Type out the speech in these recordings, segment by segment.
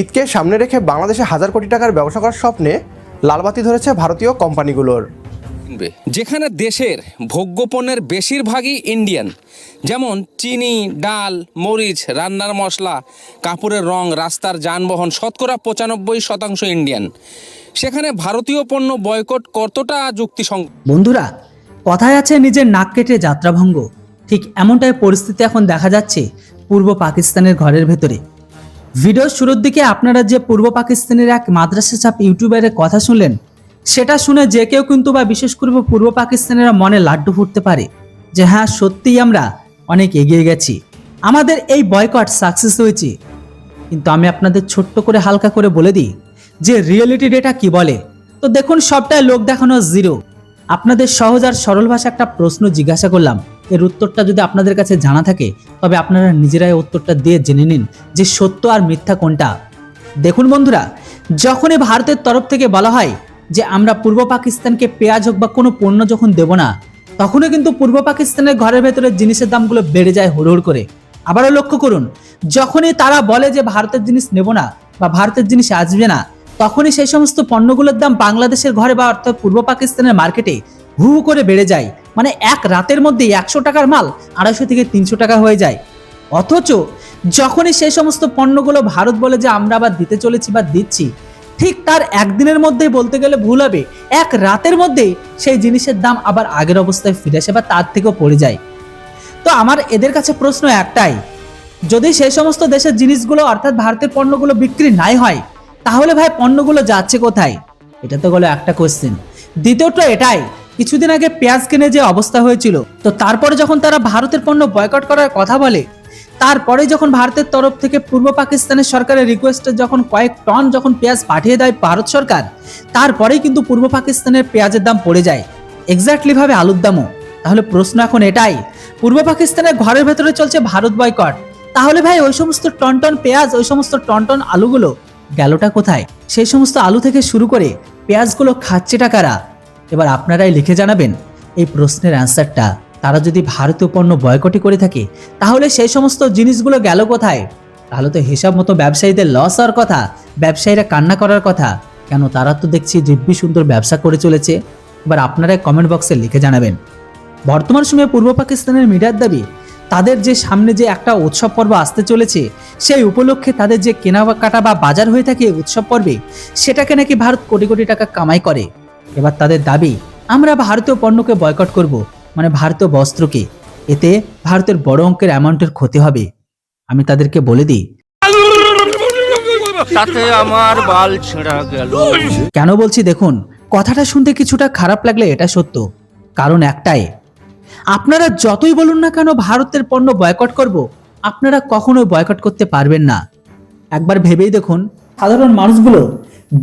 ঈদকে সামনে রেখে বাংলাদেশে হাজার কোটি টাকার ব্যবসা করার স্বপ্নে লালবাতি ধরেছে ভারতীয় কোম্পানিগুলোর। যেখানে দেশের ভোগ্যপণ্যের বেশিরভাগই ইন্ডিয়ান। যেমন চিনি ডাল মরিচ রান্নার মশলা কাপড়ের রং রাস্তার যানবাহন শতকরা পঁচানব্বই শতাংশ ইন্ডিয়ান। সেখানে ভারতীয় পণ্য বয়কট কতটা যুক্তিসঙ্গত বন্ধুরা কথায় আছে নিজের নাক কেটে যাত্রাভঙ্গ। ঠিক এমনটাই পরিস্থিতি এখন দেখা যাচ্ছে পূর্ব পাকিস্তানের ঘরের ভেতরে। ভিডিওর শুরুর দিকে আপনারা যে পূর্ব পাকিস্তানের এক মাদ্রাসা চাপ ইউটিউবারের কথা শুনলেন, সেটা শুনে যে কেউ কিন্তু বা বিশেষ করে পূর্ব পাকিস্তানের মনে লাড্ডু ফুটতে পারে যে হ্যাঁ সত্যিই আমরা অনেক এগিয়ে গেছি। আমাদের এই বয়কট সাকসেস হয়েছে। কিন্তু আমি আপনাদের ছোট্ট করে হালকা করে বলে দিই যে রিয়েলিটি ডেটা কি বলে? তো দেখুন সবটাই লোক দেখানো জিরো আপনাদের সহজ আর সরল ভাষা একটা প্রশ্ন জিজ্ঞাসা করলাম এর উত্তরটা যদি আপনাদের কাছে জানা থাকে, তবে আপনারা নিজেরাই উত্তরটা দিয়ে জেনে নিন যে সত্য আর মিথ্যা কোনটা। দেখুন বন্ধুরা, যখনই ভারতের তরফ থেকে বলা হয় যে আমরা পূর্ব পাকিস্তানকে পেঁয়াজ হোক বা কোনো পণ্য যখন দেব না, তখনও কিন্তু পূর্ব পাকিস্তানের ঘরের ভেতরে জিনিসের দামগুলো বেড়ে যায় হুড় করে। আবারও লক্ষ্য করুন, যখনই তারা বলে যে ভারতের জিনিস নেব না বা ভারতের জিনিস আসবে না, তখনই সেই সমস্ত পণ্যগুলোর দাম বাংলাদেশের ঘরে বা অর্থাৎ পূর্ব পাকিস্তানের মার্কেটে হু করে বেড়ে যায়। মানে এক রাতের মধ্যে একশো টাকার মাল আড়াইশো থেকে তিনশো টাকা হয়ে যায়। অথচ যখনই সেই সমস্ত পণ্যগুলো ভারত বলে যে আমরা আবার দিতে চলেছি বা দিচ্ছি, ঠিক তার একদিনের মধ্যেই বলতে গেলে ভুল হবে। এক রাতের মধ্যেই সেই জিনিসের দাম আবার আগের অবস্থায় ফিরে আসে বা তার থেকেও পড়ে যায়। তো আমার এদের কাছে প্রশ্ন একটাই, যদি সেই সমস্ত দেশের জিনিসগুলো অর্থাৎ ভারতের পণ্যগুলো বিক্রি নাই হয়, তাহলে ভাই পণ্যগুলো যাচ্ছে কোথায়? এটা তো গেলো একটা কোশ্চেন দ্বিতীয়টা এটাই কিছুদিন আগে পেঁয়াজ কিনে যে অবস্থা হয়েছিল, তো তারপরে যখন তারা ভারতের পণ্য বয়কট করার কথা বলে, তারপরে যখন ভারতের তরফ থেকে পূর্ব পাকিস্তানের সরকারের রিকোয়েস্টে যখন কয়েক টন যখন পেঁয়াজ পাঠিয়ে দেয় ভারত সরকার, তারপরেই কিন্তু পূর্ব পাকিস্তানের পেঁয়াজের দাম পড়ে যায়। এক্স্যাক্টলি ভাবে আলুর দামও। তাহলে প্রশ্ন এখন এটাই, পূর্ব পাকিস্তানের ঘরের ভেতরে চলছে ভারত বয়কট। তাহলে ভাই ওই সমস্ত টন টন পেঁয়াজ, ওই সমস্ত টন টন আলুগুলো গেলটা কোথায়? সেই সমস্ত আলু থেকে শুরু করে পেঁয়াজগুলো খাচ্ছে কারা? এবার আপনারাই লিখে জানাবেন এই প্রশ্নের অ্যান্সারটা। তারা যদি ভারতীয় পণ্য বয়কটি করে থাকে, তাহলে সেই সমস্ত জিনিসগুলো গেল কোথায়? তাহলে তো হিসাব মতো ব্যবসায়ীদের লস হওয়ার কথা, ব্যবসায়ীরা কান্না করার কথা। কেন তারা তো দেখছি দিব্যি সুন্দর ব্যবসা করে চলেছে। এবার আপনারাই কমেন্ট বক্সে লিখে জানাবেন। বর্তমান সময়ে পূর্ব পাকিস্তানের মিডিয়ার দাবি, তাদের যে সামনে যে একটা উৎসব পর্ব আসতে চলেছে, সেই উপলক্ষে তাদের যে কেনাকাটা বা বাজার হয়ে থাকে উৎসব পর্বে, সেটাকে নাকি ভারত কোটি কোটি টাকা কামাই করে। এবার তাদের দাবি আমরা ভারতীয় পণ্যকে বয়কট করব মানে ভারতীয় বস্ত্রকে। এতে ভারতের বড় অঙ্কের অ্যামাউন্টের ক্ষতি হবে। আমি তাদেরকে বলে দিই তাতে আমার বাল ছেঁড়া গেল। কেন বলছি দেখুন কথাটা শুনতে কিছুটা খারাপ লাগলে এটা সত্য। কারণ একটাই আপনারা যতই বলুন না কেন ভারতের পণ্য বয়কট করব আপনারা কখনোই বয়কট করতে পারবেন না। একবার ভেবেই দেখুন সাধারণ মানুষগুলো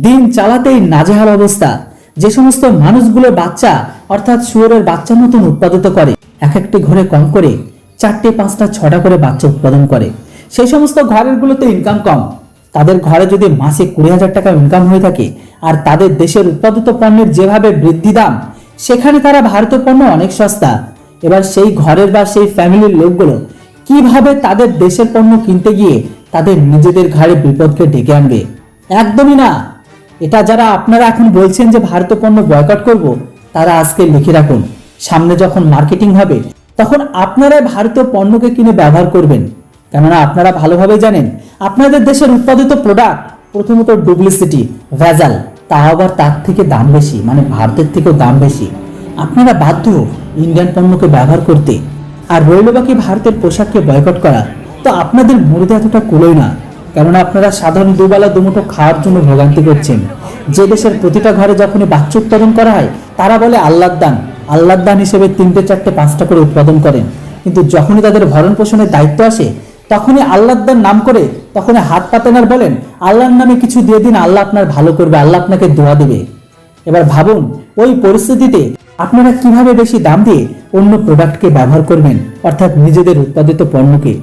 দিন চালাতেই নাজেহাল অবস্থা। যে সমস্ত মানুষগুলো বাচ্চা, অর্থাৎ শুয়োরের বাচ্চার মতন উৎপাদিত করে, এক একটি ঘরে কম করে চারটে, পাঁচটা, ছটা করে বাচ্চা উৎপাদন করে। সেই সমস্ত ঘরের গুলোতে ইনকাম কম। তাদের ঘরে যদি মাসে কুড়ি হাজার টাকা ইনকাম হয়ে থাকে, আর তাদের দেশের উৎপাদিত পণ্যের যেভাবে বৃদ্ধি দাম, সেখানে তারা ভারতীয় পণ্য অনেক সস্তা। এবার সেই ঘরের বা সেই ফ্যামিলির লোকগুলো কীভাবে তাদের দেশের পণ্য কিনতে গিয়ে তাদের নিজেদের ঘাড়ে বিপদকে ডেকে আনবে? একদমই না। এটা যারা আপনারা এখন বলছেন যে ভারতীয় পণ্য বয়কট করব, তারা আজকে লিখে রাখুন। সামনে যখন মার্কেটিং হবে, তখন আপনারাই ভারতীয় পণ্যকে কিনে ব্যবহার করবেন। কেননা আপনারা ভালোভাবে জানেন, আপনাদের দেশের উৎপাদিত প্রোডাক্ট প্রথমত ডুপ্লিসিটি ভেজাল। তা আবার তার থেকে দাম বেশি মানে ভারতের থেকেও দাম বেশি। আপনারা বাধ্য ইন্ডিয়ান পণ্যকে ব্যবহার করতে। আর রইল বাকি ভারতের পোশাককে বয়কট করা। তো আপনাদের মুড়িতে এতটা কুলোয় না। কেননা আপনারা সাধারণ দুবেলা দুমুঠো খাওয়ার জন্য ভোগান্তি করছেন। যে দেশের প্রতিটা ঘরে যখনই বাচ্চা উৎপাদন করা হয়, তারা বলে আল্লাহর দান। আল্লাহর দান হিসেবে তিনটে, চারটে, পাঁচটা করে উৎপাদন করেন। কিন্তু যখনই তাদের ভরণ পোষণের দায়িত্ব আসে, তখনই আল্লাহর দান নাম করে তখনই হাত পাতেন আর বলেন, আল্লাহর নামে কিছু দিয়ে দিন, আল্লাহ আপনার ভালো করবে, আল্লাহ আপনাকে দোয়া দেবে। এবার ভাবুন, ওই পরিস্থিতিতে আপনারা কীভাবে বেশি দাম দিয়ে অন্য প্রোডাক্টকে ব্যবহার করবেন, অর্থাৎ নিজেদের উৎপাদিত পণ্যকে?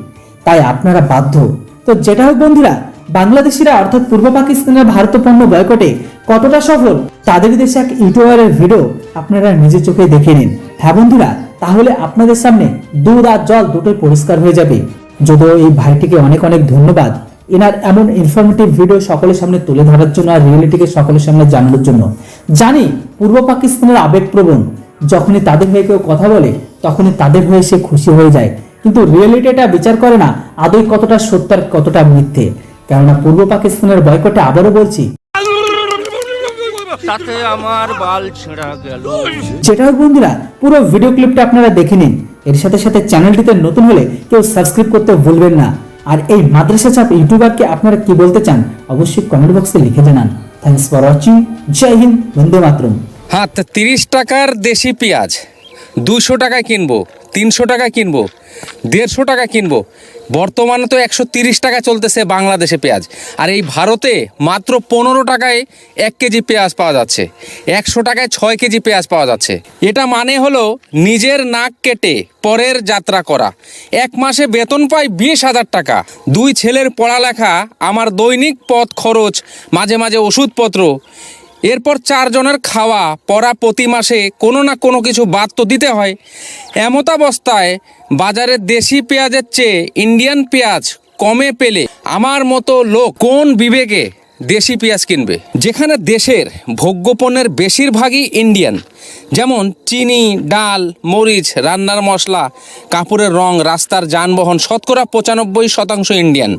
তাই আপনারা বাধ্য তো যেটা হোক বন্ধুরা, বাংলাদেশিরা অর্থাৎ পূর্ব পাকিস্তানের ভারত পণ্য বয়কটে কতটা সফল, তাদের দেশে এক ইউটিউবারের ভিডিও আপনারা নিজে চোখে দেখে নিন। হ্যাঁ বন্ধুরা, তাহলে আপনাদের সামনে দুধ আর জল দুটোই পরিষ্কার হয়ে যাবে। যদিও এই ভাইটিকে অনেক অনেক ধন্যবাদ। এনার এমন ইনফরমেটিভ ভিডিও সকলের সামনে তুলে ধরার জন্য আর রিয়েলিটিকে সকলের সামনে জানানোর জন্য। জানি পূর্ব পাকিস্তানের আবেগপ্রবণ। যখনই তাদের হয়ে কেউ কথা বলে, তখনই তাদের হয়ে সে খুশি হয়ে যায়। কিন্তু রিয়েলিটিটা বিচার করে না আদৌ কতটা সত্য আর কতটা মিথ্যে। কেননা পূর্ব পাকিস্তানের বয়কটে আবারও বলছি তাতে আমার বাল ছেঁড়া গেল। যেটা হোক বন্ধুরা পুরো ভিডিও ক্লিপটা আপনারা দেখে নিন। এর সাথে সাথে চ্যানেলটিতে নতুন হলে কেউ সাবস্ক্রাইব করতে ভুলবেন না। আর এই মাদ্রাসা চাপ ইউটিউবারকে আপনারা কি বলতে চান অবশ্যই কমেন্ট বক্সে লিখে জানান। থ্যাংকস ফর ওয়াচিং জয় হিন্দ বন্দে মাতরম হ্যাঁ তিরিশ টাকার দেশি পেঁয়াজ দুশো টাকায় কিনবো। তিনশো টাকায় কিনবো, দেড়শো টাকা কিনবো। বর্তমানে তো একশো তিরিশ টাকা চলতেছে বাংলাদেশে পেঁয়াজ। আর এই ভারতে মাত্র পনেরো টাকায় এক কেজি পেঁয়াজ পাওয়া যাচ্ছে। একশো টাকায় ছয় কেজি পেঁয়াজ পাওয়া যাচ্ছে। এটা মানে হলো নিজের নাক কেটে পরের যাত্রা করা। এক মাসে বেতন পাই বিশ হাজার টাকা। দুই ছেলের পড়ালেখা, আমার দৈনিক পথ খরচ, মাঝে মাঝে ওষুধপত্র। এরপর চারজনের খাওয়া, পড়া প্রতি মাসে কোনো না কোনো কিছু বাদ তো দিতে হয়। এমতাবস্থায় বাজারে দেশি পেঁয়াজের চেয়ে ইন্ডিয়ান পেঁয়াজ কমে পেলে আমার মতো লোক কোন বিবেকে দেশি পেঁয়াজ কিনবে? যেখানে দেশের ভোগ্যপণ্যের বেশিরভাগই ইন্ডিয়ান। যেমন চিনি, ডাল, মরিচ, রান্নার মশলা, কাপড়ের রং, রাস্তার যানবাহন, শতকরা পঁচানব্বই শতাংশ ইন্ডিয়ান।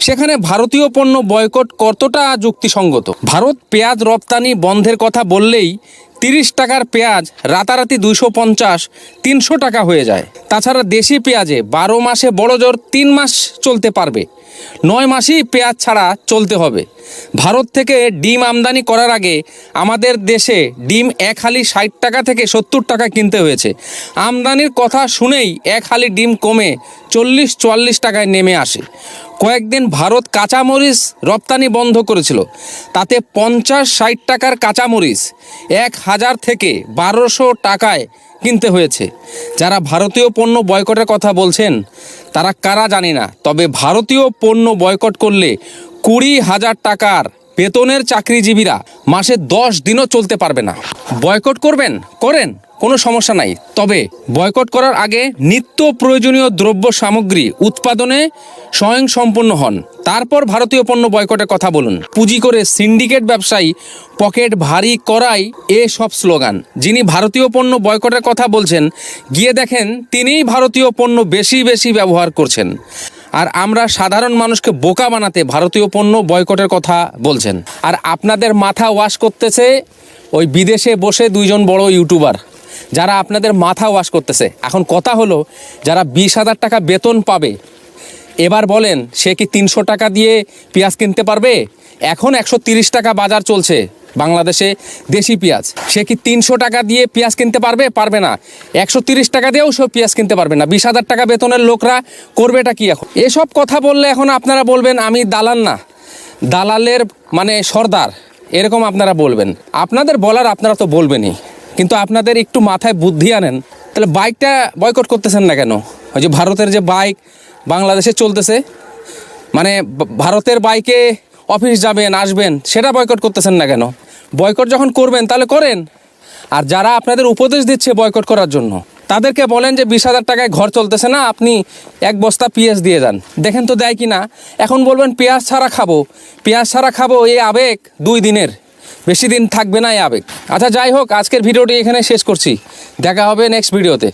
সেখানে ভারতীয় পণ্য বয়কট কতটা যুক্তিসঙ্গত? ভারত পেঁয়াজ রপ্তানি বন্ধের কথা বললেই তিরিশ টাকার পেঁয়াজ রাতারাতি দুশো পঞ্চাশ, তিনশো টাকা হয়ে যায়। তাছাড়া দেশি পেঁয়াজে বারো মাসে বড় জোর তিন মাস চলতে পারবে। নয় মাসেই পেঁয়াজ ছাড়া চলতে হবে। ভারত থেকে ডিম আমদানি করার আগে আমাদের দেশে ডিম এক হালি ষাট টাকা থেকে সত্তর টাকা কিনতে হয়েছে। আমদানির কথা শুনেই এক হালি ডিম কমে চল্লিশ চুয়াল্লিশ টাকায় নেমে আসে। কয়েকদিন ভারত কাঁচামরিচ রপ্তানি বন্ধ করেছিল। তাতে পঞ্চাশ ষাট টাকার কাঁচামরিচ এক হাজার থেকে বারোশো টাকায় কিনতে হয়েছে। যারা ভারতীয় পণ্য বয়কটের কথা বলছেন তারা কারা জানি না। তবে ভারতীয় পণ্য বয়কট করলে কুড়ি হাজার টাকার বেতনের চাকরিজীবীরা মাসে দশ দিনও চলতে পারবে না। বয়কট করবেন? করেন। কোনো সমস্যা নাই। তবে বয়কট করার আগে নিত্য প্রয়োজনীয় দ্রব্য সামগ্রী উৎপাদনে স্বয়ং সম্পূর্ণ হন। তারপর ভারতীয় পণ্য বয়কটের কথা বলুন। পুঁজি করে সিন্ডিকেট ব্যবসায়ী পকেট ভারী করাই এ সব স্লোগান। যিনি ভারতীয় পণ্য বয়কটের কথা বলছেন, গিয়ে দেখেন তিনিই ভারতীয় পণ্য বেশি বেশি ব্যবহার করছেন। আর আমরা সাধারণ মানুষকে বোকা বানাতে ভারতীয় পণ্য বয়কটের কথা বলছেন। আর আপনাদের মাথা ওয়াশ করতেছে ওই বিদেশে বসে দুইজন বড় ইউটিউবার। যারা আপনাদের মাথা ওয়াশ করতেছে। এখন কথা হলো, যারা বিশ হাজার টাকা বেতন পাবে, এবার বলেন সে কি তিনশো টাকা দিয়ে পেঁয়াজ কিনতে পারবে? এখন একশো টাকা বাজার চলছে বাংলাদেশে দেশি পেঁয়াজ। সে কি তিনশো টাকা দিয়ে পেঁয়াজ কিনতে পারবে? পারবে না। একশো তিরিশ টাকা দিয়েও সে পেঁয়াজ কিনতে পারবে না। বিশ হাজার টাকা বেতনের লোকরা করবেটা কি এখন? এসব কথা বললে এখন আপনারা বলবেন, আমি দালাল না। দালালের মানে সর্দার। এরকম আপনারা বলবেন। আপনাদের বলার আপনারা তো বলবেনই। কিন্তু আপনাদের একটু মাথায় বুদ্ধি আনেন, তাহলে বাইকটা বয়কট করতেছেন না কেন? ওই যে ভারতের যে বাইক বাংলাদেশে চলতেছে মানে ভারতের বাইকে অফিস যাবেন, আসবেন, সেটা বয়কট করতেছেন না কেন? বয়কট যখন করবেন, তাহলে করেন। আর যারা আপনাদের উপদেশ দিচ্ছে বয়কট করার জন্য, তাদেরকে বলেন যে বিশ হাজার টাকায় ঘর চলতেছে না, আপনি এক বস্তা পেঁয়াজ দিয়ে যান। দেখেন তো দেয় কি না এখন বলবেন, পেঁয়াজ ছাড়া খাব। পেঁয়াজ ছাড়া খাব, এই আবেগ দুই দিনের। বেশি দিন থাকবে না এই আবেগ। আচ্ছা যাই হোক, আজকের ভিডিওটি এখানে শেষ করছি। দেখা হবে নেক্সট ভিডিওতে